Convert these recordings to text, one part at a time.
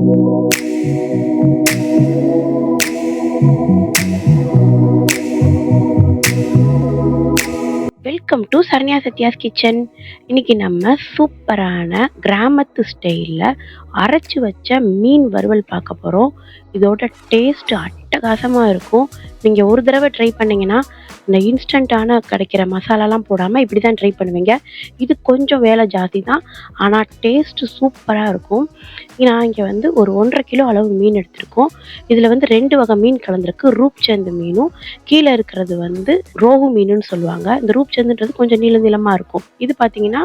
Welcome to Saranya Sathya's kitchen இன்னைக்கு நம்ம சூப்பரான கிராமத்து ஸ்டைலில் அரைச்சி வச்ச மீன் வறுவல் பார்க்க போகிறோம் இதோட டேஸ்ட் அட்டகாசமாக இருக்கும். நீங்கள் ஒரு தடவை ட்ரை பண்ணிங்கன்னா இந்த இன்ஸ்டண்ட்டான கிடைக்கிற மசாலாலாம் போடாமல் இப்படி தான் ட்ரை பண்ணுவீங்க. இது கொஞ்சம் வேலை ஜாஸ்தி தான். ஆனால் டேஸ்ட்டு சூப்பராக இருக்கும். நான் இங்கே வந்து ஒரு ஒன்றரை கிலோ அளவு மீன் எடுத்திருக்கோம். இதில் வந்து ரெண்டு வகை மீன் கலந்துருக்கு. ரூப்சந்து மீனும் கீழே இருக்கிறது வந்து ரோகு மீனுன்னு சொல்லுவாங்க. இந்த ரூப்சந்துன்றது கொஞ்சம் நீள நீளமாக இருக்கும். இது பார்த்தீங்கன்னா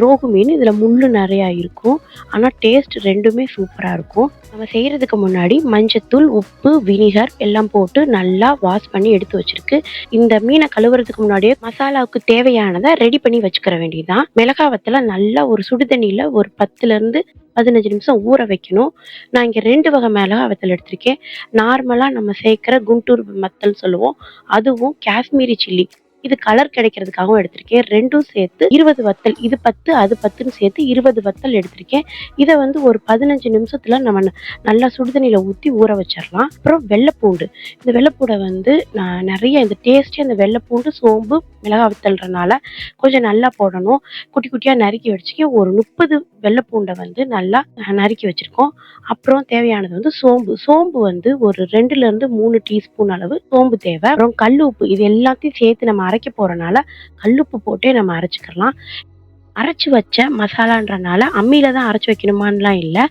ரோகு மீன். இதில் முள்ளு நிறையா இருக்கும். ஆனால் டேஸ்ட் ரெண்டுமே சூப்பராக இருக்கும். நம்ம செய்கிறதுக்கு முன்னாடி மஞ்சத்தூள் உப்பு வினிகர் எல்லாம் போட்டு நல்லா வாஷ் பண்ணி எடுத்து வச்சிருக்கு. இந்த மீனை கழுவுறதுக்கு முன்னாடியே மசாலாவுக்கு தேவையானதை ரெடி பண்ணி வச்சுக்கிற வேண்டியதுதான். மிளகாவத்தில் நல்லா ஒரு சுடு தண்ணியில் ஒரு பத்துலேருந்து பதினஞ்சு நிமிஷம் ஊற வைக்கணும். நான் இங்கே ரெண்டு வகை மிளகா வத்தல் எடுத்திருக்கேன். நார்மலாக நம்ம சேர்க்குற குண்டூர் மத்தல் சொல்லுவோம். அதுவும் காஷ்மீரி சில்லி. இது கலர் கிடைக்கிறதுக்காகவும் எடுத்திருக்கேன். ரெண்டும் சேர்த்து இருபது வத்தல். இது பத்து அது பத்துன்னு சேர்த்து இருபது வத்தல் எடுத்திருக்கேன். இதை வந்து ஒரு பதினஞ்சு நிமிஷத்துல நம்ம ந- நல்லா சுடுதண்ணியில் ஊற்றி ஊற வச்சிடலாம் அப்புறம் வெள்ளைப்பூண்டு. இந்த வெள்ளைப்பூடை வந்து நான் நிறைய இந்த டேஸ்டி அந்த வெள்ளைப்பூண்டு சோம்பு மிளகா வத்தல்றனால கொஞ்சம் நல்லா போடணும். குட்டி குட்டியாக நறுக்கி வச்சுக்க ஒரு முப்பது வெள்ளைப்பூண்டை வந்து நல்லா நறுக்கி வச்சிருக்கோம். அப்புறம் தேவையானது வந்து சோம்பு. சோம்பு வந்து ஒரு ரெண்டுல இருந்து மூணு டீஸ்பூன் அளவு சோம்பு தேவை. அப்புறம் கல் உப்பு. இது எல்லாத்தையும் சேர்த்து நம்ம அரைக்க போறனால கல்லுப்பு போட்டே நம்ம அரைச்சிக்கலாம். அரைச்சி வச்ச மசாலான்றனால அம்மியில் தான் அரைச்சி வைக்கணுமான்லாம் இல்லை.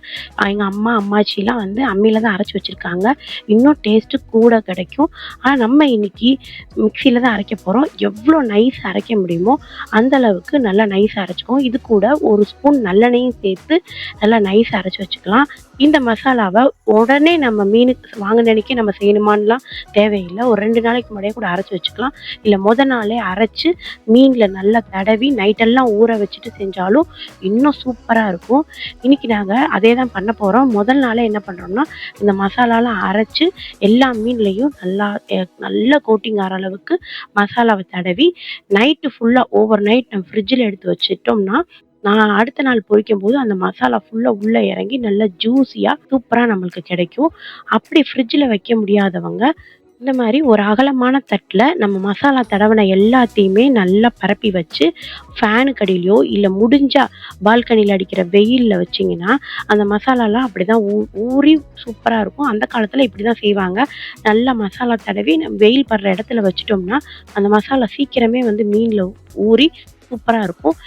எங்கள் அம்மா அம்மாச்சிலாம் வந்து அம்மியில தான் அரைச்சி வச்சுருக்காங்க. இன்னும் டேஸ்ட்டு கூட கிடைக்கும். ஆனால் நம்ம இன்னைக்கு மிக்சியில் தான் அரைக்க போகிறோம் எவ்வளோ நைஸ் அரைக்க முடியுமோ அந்த அளவுக்கு நல்லா நைஸ் அரைச்சிக்குவோம். இது கூட ஒரு ஸ்பூன் நல்லெண்ணையும் சேர்த்து நல்லா நைஸ் அரைச்சி வச்சுக்கலாம். இந்த மசாலாவை உடனே நம்ம மீனுக்கு வாங்கின அன்னைக்கு நம்ம செய்யணுமான்லாம் தேவையில்லை. ஒரு ரெண்டு நாளைக்கு முன்னாடியே கூட அரைச்சி வச்சுக்கலாம். இல்லை முத நாளே அரைச்சு மீனில் நல்லா தடவி நைட்டெல்லாம் ஊற வச்சுட்டு செஞ்சாலும் இன்னும் சூப்பராக இருக்கும். இன்னைக்கு நாங்கள் அதே தான் பண்ண போகிறோம் முதல் நாளே என்ன பண்ணுறோம்னா இந்த மசாலாலாம் அரைச்சி எல்லா மீன்லேயும் நல்லா நல்லா கோட்டிங் ஆகிற அளவுக்கு மசாலாவை தடவி நைட்டு ஃபுல்லாக ஓவர் நைட் நம்ம ஃப்ரிட்ஜில் எடுத்து வச்சிட்டோம்னா நான் அடுத்த நாள் பொரிக்கும் போது அந்த மசாலா ஃபுல்லாக உள்ளே இறங்கி நல்லா ஜூஸியாக சூப்பராக நம்மளுக்கு கிடைக்கும். அப்படி ஃப்ரிட்ஜில் வைக்க முடியாதவங்க இந்த மாதிரி ஒரு அகலமான தட்டில் நம்ம மசாலா தடவின எல்லாத்தையுமே நல்லா பரப்பி வச்சு ஃபேனுக்கு அடியிலையோ இல்லை முடிஞ்சால் பால்கனியில் அடிக்கிற வெயிலில் வச்சிங்கன்னா அந்த மசாலாலாம் அப்படி தான் ஊ ஊறி சூப்பராக இருக்கும். அந்த காலத்தில் இப்படி தான் செய்வாங்க. நல்லா மசாலா தடவி நம்ம வெயில் படுற இடத்துல வச்சிட்டோம்னா அந்த மசாலா சீக்கிரமே வந்து மீனில் ஊறி சூப்பராக இருக்கும்.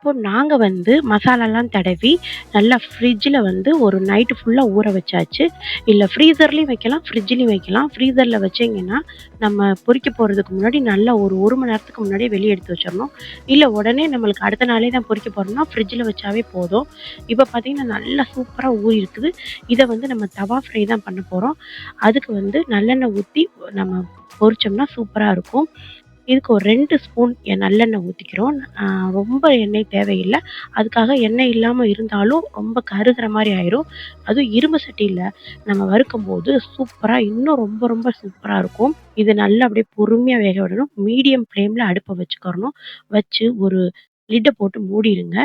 இப்போ நாங்கள் வந்து மசாலாலாம் தடவி நல்லா ஃப்ரிட்ஜில் வந்து ஒரு நைட்டு ஃபுல்லாக ஊற வச்சாச்சு. இல்லை ஃப்ரீசர்லேயும் வைக்கலாம் ஃப்ரிட்ஜ்லேயும் வைக்கலாம். ஃப்ரீசரில் வச்சிங்கன்னா நம்ம பொறிக்க போகிறதுக்கு முன்னாடி நல்லா ஒரு ஒரு மணி நேரத்துக்கு முன்னாடியே வெளியே எடுத்து வச்சிடணும் இல்லை உடனே நம்மளுக்கு அடுத்த நாளே தான் பொறிக்க போகிறோம்னா ஃப்ரிட்ஜில் வச்சாவே போதும். இப்போ பார்த்தீங்கன்னா நல்லா சூப்பராக ஊறி இருக்குது. இதை வந்து நம்ம தவா ஃப்ரை தான் பண்ண போகிறோம் அதுக்கு வந்து நல்லெண்ணெய் ஊற்றி நம்ம பொரிச்சோம்னா சூப்பராக இருக்கும். இதுக்கு ஒரு ரெண்டு ஸ்பூன் நல்லெண்ணெய் ஊற்றிக்கிறோம் ரொம்ப எண்ணெய் தேவையில்லை. அதுக்காக எண்ணெய் இல்லாமல் இருந்தாலும் ரொம்ப கருகிற மாதிரி ஆயிரும். அதுவும் இரும்பு சட்டியில் நம்ம வறுக்கும் போது சூப்பராக இன்னும் ரொம்ப ரொம்ப சூப்பராக இருக்கும். இது நல்லா அப்படியே பொறுமையாக வேக விடணும். மீடியம் ஃப்ளேமில் அடுப்பை வச்சுக்கிறணும். வச்சு ஒரு லிட்டை போட்டு மூடிடுங்க.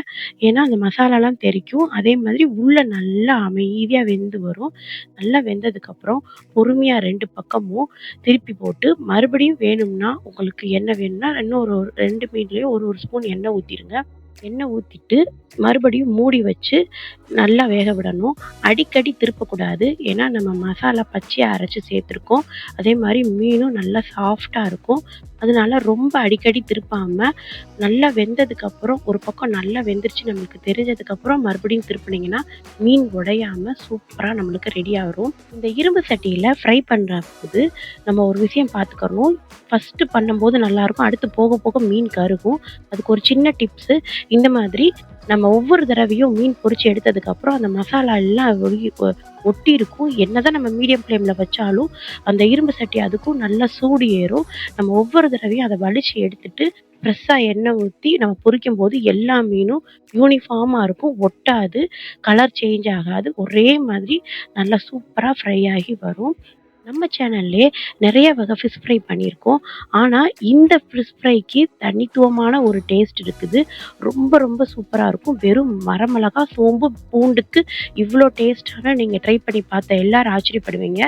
ஏன்னா அந்த மசாலாலாம் தெறிக்கும். அதே மாதிரி உள்ளே நல்லா அமைதியாக வெந்து வரும். நல்லா வெந்ததுக்கப்புறம் பொறுமையாக ரெண்டு பக்கமும் திருப்பி போட்டு மறுபடியும் வேணும்னா உங்களுக்கு எண்ணெய் வேணும்னா இன்னும் ஒரு ஒரு ரெண்டு மீன்லேயும் ஒரு ஒரு ஸ்பூன் எண்ணெய் ஊற்றிடுங்க எண்ணெய் ஊற்றிட்டு மறுபடியும் மூடி வச்சு நல்லா வேக விடணும். அடிக்கடி திருப்பக்கூடாது. ஏன்னா நம்ம மசாலா பச்சையாக அரைச்சி சேர்த்துருக்கோம். அதே மாதிரி மீனும் நல்லா சாஃப்டாக இருக்கும். அதனால ரொம்ப அடிக்கடி திருப்பாமல் நல்லா வெந்ததுக்கப்புறம் ஒரு பக்கம் நல்லா வெந்துருச்சு நம்மளுக்கு தெரிஞ்சதுக்கப்புறம் மறுபடியும் திருப்பினீங்கன்னா மீன் உடையாமல் சூப்பராக நம்மளுக்கு ரெடி ஆகும் இந்த இரும்பு சட்டியில் ஃப்ரை பண்ணுற போது நம்ம ஒரு விஷயம் பார்த்துக்கணும் ஃபஸ்ட்டு பண்ணும்போது நல்லாயிருக்கும் அடுத்து போக போக மீன் கருகும். அதுக்கு ஒரு சின்ன டிப்ஸு இந்த மாதிரி நம்ம ஒவ்வொரு தடவையும் மீன் பொரிச்சு எடுத்ததுக்கப்புறம் அந்த மசாலா எல்லாம் ஒழுகி ஒ- ஒட்டி இருக்கும். என்னதான் நம்ம மீடியம் ஃப்ளேமில் வச்சாலும் அந்த இரும்பு சட்டி அதுக்கும் நல்லா சூடு ஏறும். நம்ம ஒவ்வொரு தடவையும் அதை வலிச்சு எடுத்துட்டு ஃப்ரெஷ்ஷாக எண்ணெய் ஊற்றி நம்ம பொரிக்கும் போது எல்லா மீனும் யூனிஃபார்மாக இருக்கும். ஒட்டாது கலர் சேஞ்ச் ஆகாது. ஒரே மாதிரி நல்லா சூப்பராக ஃப்ரை ஆகி வரும். நம்ம சேனல்லே நிறைய வகை ஃபிஷ் ஃப்ரை பண்ணியிருக்கோம். ஆனால் இந்த ஃபிஷ் ஃப்ரைக்கு தனித்துவமான ஒரு டேஸ்ட் இருக்குது. ரொம்ப ரொம்ப சூப்பராக இருக்கும். வெறும் மரமிளகா சோம்பு பூண்டுக்கு இவ்வளோ டேஸ்டான நீங்கள் ட்ரை பண்ணி பார்த்த எல்லாரும் ஆச்சரியப்படுவீங்க.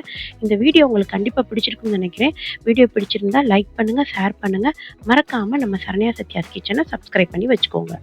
இந்த வீடியோ உங்களுக்கு கண்டிப்பாக பிடிச்சிருக்குன்னு நினைக்கிறேன். வீடியோ பிடிச்சிருந்தா லைக் பண்ணுங்கள் ஷேர் பண்ணுங்கள் மறக்காமல் நம்ம சரண்யா சத்யாஸ் கிச்சனை சப்ஸ்கிரைப் பண்ணி வச்சுக்கோங்க.